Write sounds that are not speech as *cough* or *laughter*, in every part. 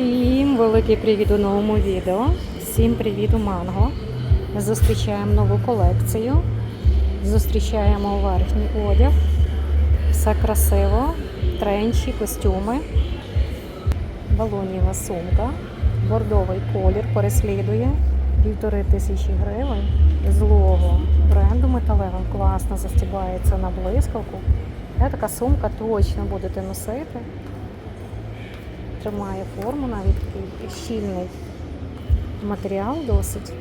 Всім великий привіт у новому відео. Всім привіт у Манго. Зустрічаємо нову колекцію. Зустрічаємо верхній одяг. Все красиво. Тренчі, костюми. Балоніва сумка. Бордовий колір переслідує. Півтори тисячі гривень. Злого бренду металевим класно застібається на блискавку. Е, Така сумка точно будете носити тримає форму, навіть такий щільний матеріал досить.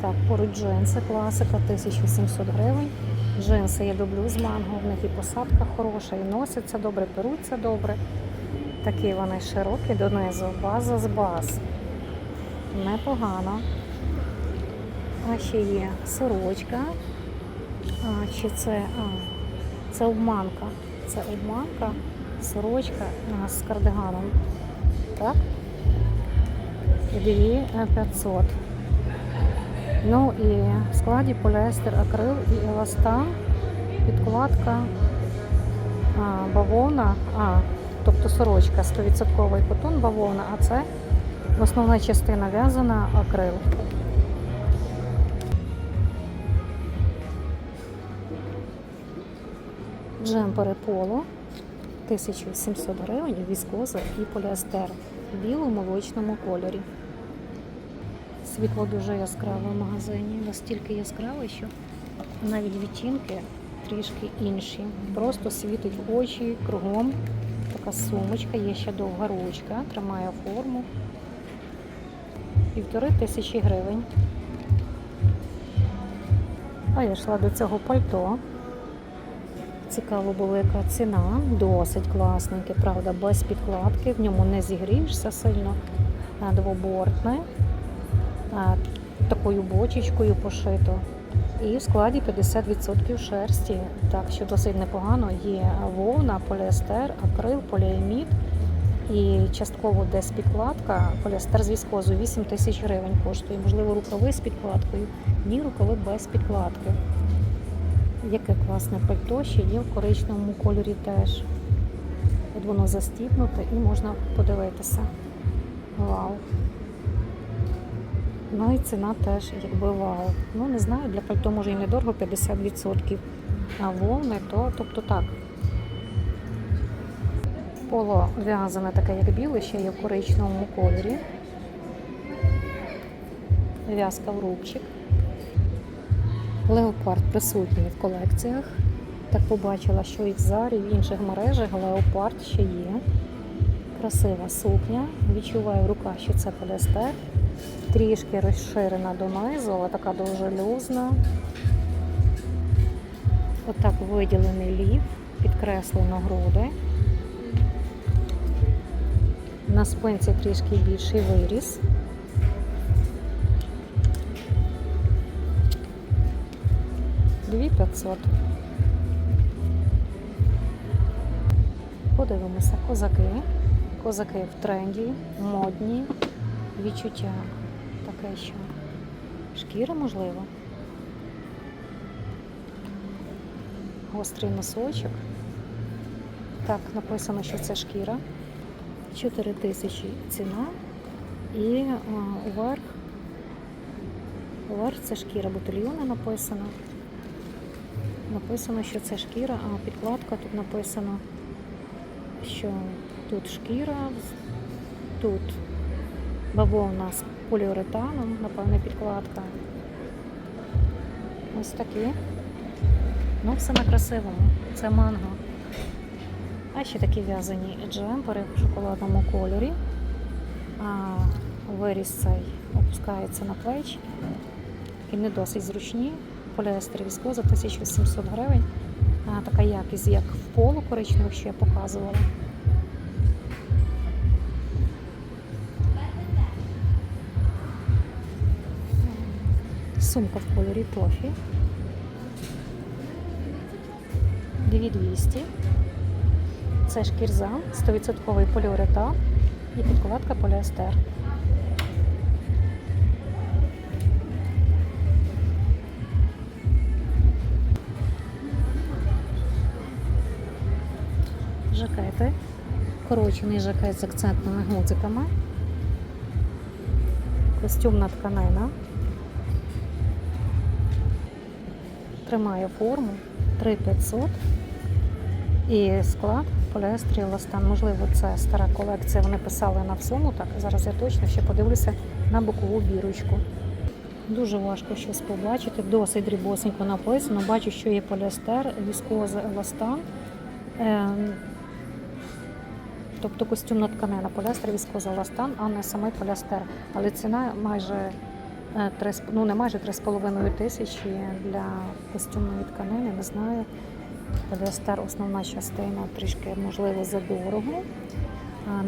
Так, поруч джинси, класика 1700 гривень. Джинси я люблю з манго, в них і посадка хороша, і носяться добре, перуться добре. Такі вони широкі донизу, база з баз. Непогано. А ще є сорочка. А, чи це, а, це обманка. Це обманка сорочка з кардиганом. Так? І дві е, 500. Ну і в складі поліестер, акрил і еластан, підкладка а, бавовна, а, тобто сорочка 100% котон бавовна, а це основна частина в'язана акрил. Джемпери поло 1700 гривень, віскоза і поліестер в біло-молочному кольорі. Світло дуже яскраве в магазині, настільки яскраве, що навіть відтінки трішки інші. Просто світить очі кругом. Така сумочка, є ще довга ручка, тримає форму. Півтори тисячі гривень. А я йшла до цього пальто. Цікаво була яка ціна, досить класненьке, правда, без підкладки, в ньому не зігрієшся сильно, двобортне, такою бочечкою пошито. І в складі 50% шерсті, так що досить непогано. Є вовна, поліестер, акрил, поліамід і частково десь підкладка. Поліестер з віскозою 8 тисяч гривень коштує. Можливо, рукави з підкладкою. Ні, рукави без підкладки. Яке класне пальто ще є в коричневому кольорі теж. От воно застібнуте і можна подивитися. Вау. Ну і ціна теж якби вау. Ну не знаю, для пальто може і недорого 50%. А вовни, то тобто так. Поло в'язане таке, як біле, ще є в коричневому кольорі. В'язка в рубчик. Леопард присутній в колекціях. Так побачила, що і в Зарі, і в інших мережах леопард ще є. Красива сукня. Відчуваю в руках, що це поліестер. Трішки розширена донизу, але така дуже люзна. Отак виділений лів, підкреслено груди. На спинці трішки більший виріс. Дві 500. Подивимося, козаки. Козаки в тренді, модні, відчуття таке, що шкіра можливо. Гострий носочок. Так, написано, що це шкіра. 4 тисячі ціна. І а, уверх. Уверх це шкіра ботильйона написано. Написано, що це шкіра, а підкладка тут написано, що тут шкіра, тут бавовна з поліуретаном, напевне, підкладка. Ось такі. Ну, все на красивому. Це манго. А ще такі в'язані джемпери в шоколадному кольорі. А виріс цей опускається на плечі. І не досить зручні поліестер віскоза 1700 гривень. Така якість, як в полу коричневих, що я показувала. Сумка в кольорі тофі. 2200. Це шкірза, 100% поліуретан і підкладка поліестер. Жакети Вкорочений жакет з акцентними гудзиками. Костюмна тканина. Тримає форму 3500 і склад поліестрі ластан. Можливо, це стара колекція. Вони писали на всьому. Так, зараз я точно ще подивлюся на бокову бірочку. Дуже важко щось побачити. Досить дрібосенько написано. Бачу, що є поліестер, віскоза, еластан. Тобто костюмна тканина, поліестер, віскоза, еластан, а не самий поліестер. Але ціна майже е, три з- ну не майже 3,5 тисячі для костюмної тканини, не знаю. Поліестер основна частина, трішки можливо задорого.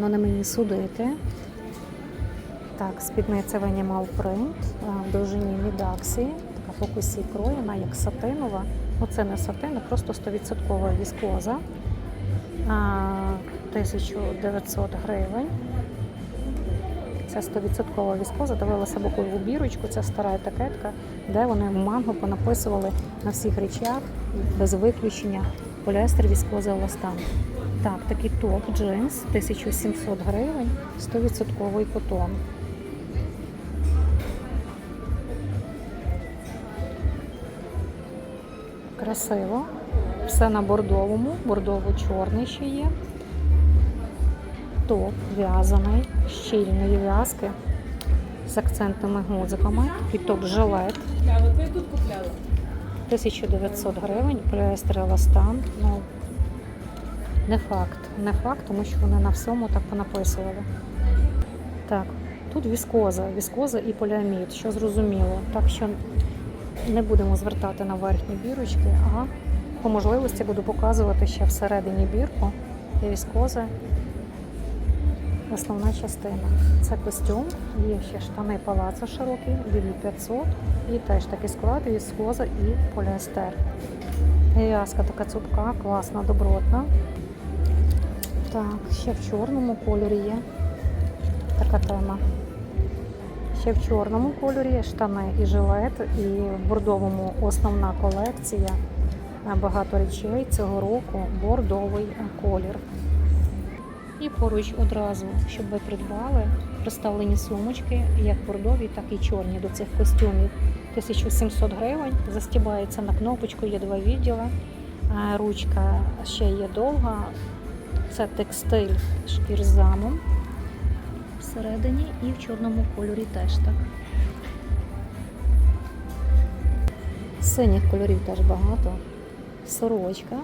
але не мені судити. Так, спідниця Venimal Print а, в довжині мідаксі, така фокусі кроєна, як сатинова. Ну, це не сатин, а просто 100% віскоза. А, 1900 гривень. Це 100% віскоза. Дивилася бокову бірочку, це стара етикетка, де вони манго понаписували на всіх речах без виключення поліестер, віскоза, еластан. Так, такий топ джинс 1700 гривень, 100% котон. Красиво. Все на бордовому, бордово-чорний ще є. Топ в'язаний, щільної в'язки з акцентними гудзиками. Такий топ жилет. Купляли, ви тут купляли. 1900 гривень, поліестер еластан. Ну, не факт. Не факт, тому що вони на всьому так понаписували. Так, тут віскоза, віскоза і поліамід, що зрозуміло. Так що не будемо звертати на верхні бірочки, а по можливості буду показувати ще всередині бірку є віскоза. Основна частина. Це костюм, є ще штани палацо широкі, 2500 і теж такий склад, віскоза і поліестер. В'язка така цупка, класна, добротна. Так, ще в чорному кольорі є така тема. Ще в чорному кольорі є штани і жилет, і в бордовому основна колекція. Багато речей цього року бордовий колір. І поруч одразу, щоб ви придбали, представлені сумочки, як бордові, так і чорні до цих костюмів. 1700 гривень, застібається на кнопочку, є два відділи. Ручка ще є довга. Це текстиль шкірзамом всередині і в чорному кольорі теж так. Синіх кольорів теж багато. Сорочка.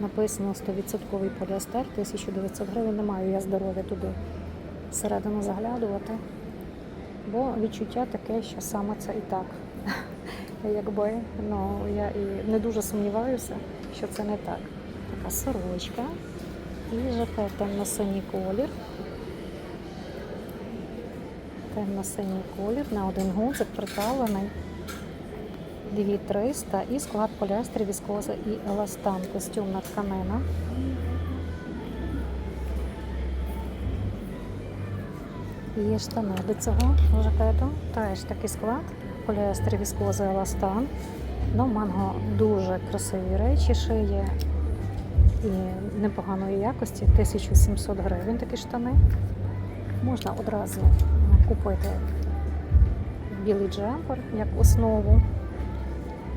Написано 100% поліестер, 1900 гривень. Не маю я здоров'я туди всередину заглядувати. Бо відчуття таке, що саме це і так. *laughs* Якби ну, я і не дуже сумніваюся, що це не так. Така сорочка і жакет темно-синій колір. Темно-синій колір на один гудзик приталений. 2300 і склад поліестер, віскоза і еластан, костюмна тканина. Є штани до цього жакету. Теж такий склад, поліестер, віскоза, еластан. Ну, манго дуже красиві речі шиє і непоганої якості. 1700 гривень такі штани. Можна одразу купити білий джемпер як основу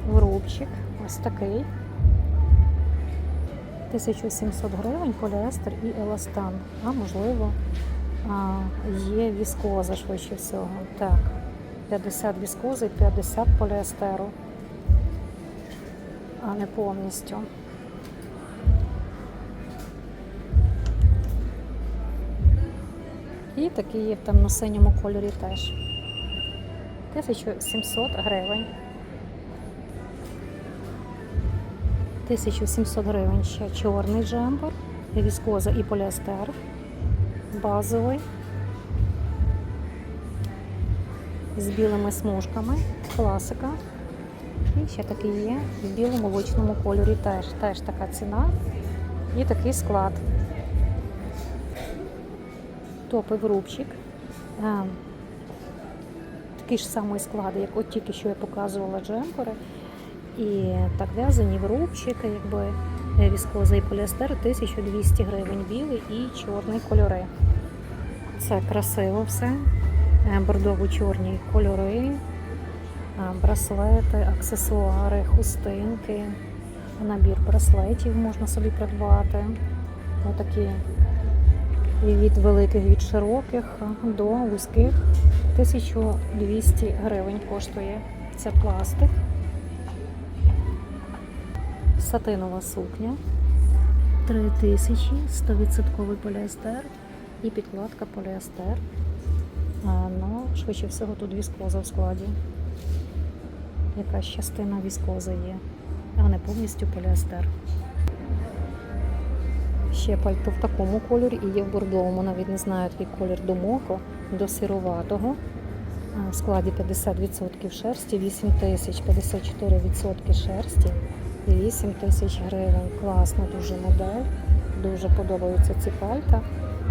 врубчик, ось такий. 1700 гривень поліестер і еластан. А можливо, є віскоза швидше всього. Так, 50 віскози, 50 поліестеру, а не повністю. І такі є в темно-синьому кольорі теж. 1700 гривень. 1700 гривень ще чорний джемпер, віскоза і поліестер. Базовий. З білими смужками. Класика. І ще такий є в білому молочному кольорі теж. Теж така ціна. І такий склад. Топи в рубчик. Такий ж самий склад, як от тільки що я показувала джемпери. І так в'язані в рубчики, якби Е, Віскоза і поліестер 1200 гривень. Білий і чорний кольори. Це красиво все. Е, Бордово-чорні кольори, браслети, аксесуари, хустинки. Набір браслетів можна собі придбати. Отакі від великих, від широких до вузьких 1200 гривень коштує. Це пластик. Сатинова сукня. 3000, 100% поліестер і підкладка поліестер. А, ну, швидше всього тут віскоза в складі. Якась частина віскози є, а не повністю поліестер. Ще пальто в такому кольорі і є в бордовому, навіть не знаю, який колір до моко, до сироватого. В складі 50% шерсті, 8 тисяч, 54% шерсті 8 тисяч гривень. Класна дуже модель. Дуже подобаються ці пальта.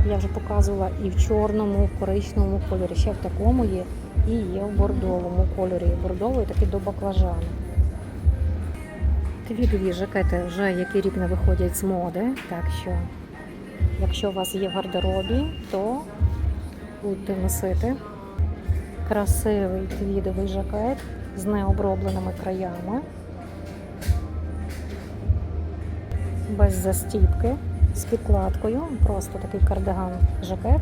Я вже показувала і в чорному, в коричневому кольорі, ще в такому є, і є в бордовому кольорі. Бордовий такий до баклажану. Твідові жакети вже який рік не виходять з моди, так що якщо у вас є в гардеробі, то будете носити красивий твідовий жакет з необробленими краями, без застіпки, з підкладкою, просто такий кардиган жакет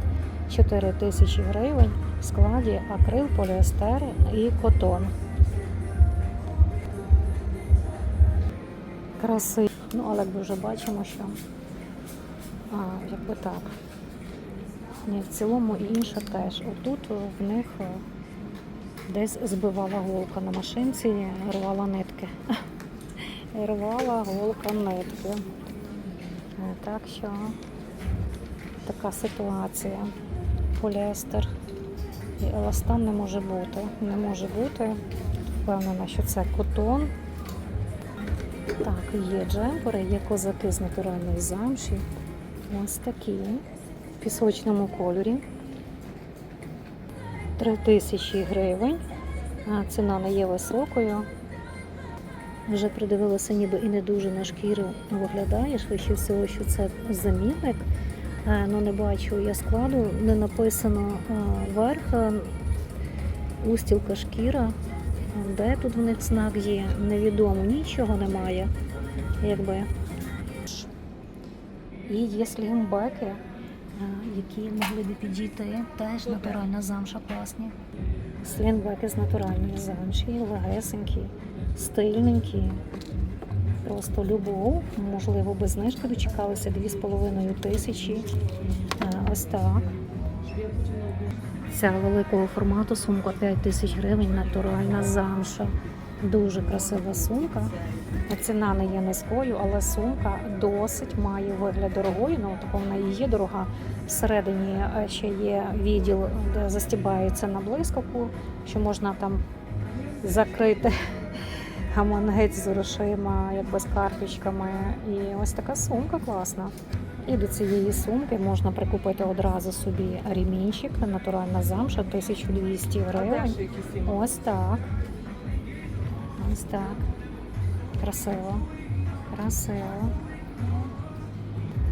4 тисячі гривень в складі акрил, поліестер і котон. Красивий. Ну, але як вже бачимо, що а, якби так. Ні, в цілому і інше теж. Отут в них десь збивала голка на машинці, рвала нитки. *laughs* Рвала голка нитки. Е, Так що така ситуація. Поліестер і еластан не може бути. Не може бути. Впевнена, що це котон. Так, є джемпери, є козаки з натуральної замші. Ось такі в пісочному кольорі. 3 тисячі гривень. Ціна не є високою. Вже придивилася, ніби і не дуже на шкіру виглядає. Швидше всього, що це замінник. Е, Ну, не бачу я складу, не написано е, верх, е, устілка шкіра. Де тут в них знак є? Невідомо, нічого немає. Якби. І є слігмбеки, е, які могли би підійти. Теж натуральна замша класні. Слінбеки з натуральної замші, легесенькі, стильненькі. Просто любов. Можливо, без знижки дочекалися 2,5 тисячі. Е, Ось так. Ця великого формату сумка 5 тисяч гривень, натуральна замша. Дуже красива сумка. Ціна не є низькою, але сумка досить має вигляд дорогої. Ну, така вона і є дорога. Всередині е, ще є відділ, де застібається на блискавку, що можна там закрити *laughs* гаманець з грошима, якби з карточками. І ось така сумка класна. І до цієї сумки можна прикупити одразу собі ремінчик, натуральна замша, 1200 гривень. Ось так. Ось так. Красиво. Красиво.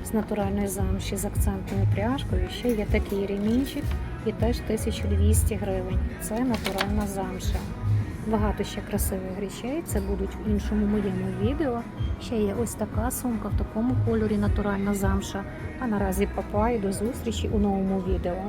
З натуральної замші з акцентною пряжкою. Ще є такий ремінчик і теж 1200 гривень. Це натуральна замша. Багато ще красивих речей. Це будуть в іншому моєму відео. Ще є ось така сумка в такому кольорі натуральна замша. А наразі папа і до зустрічі у новому відео.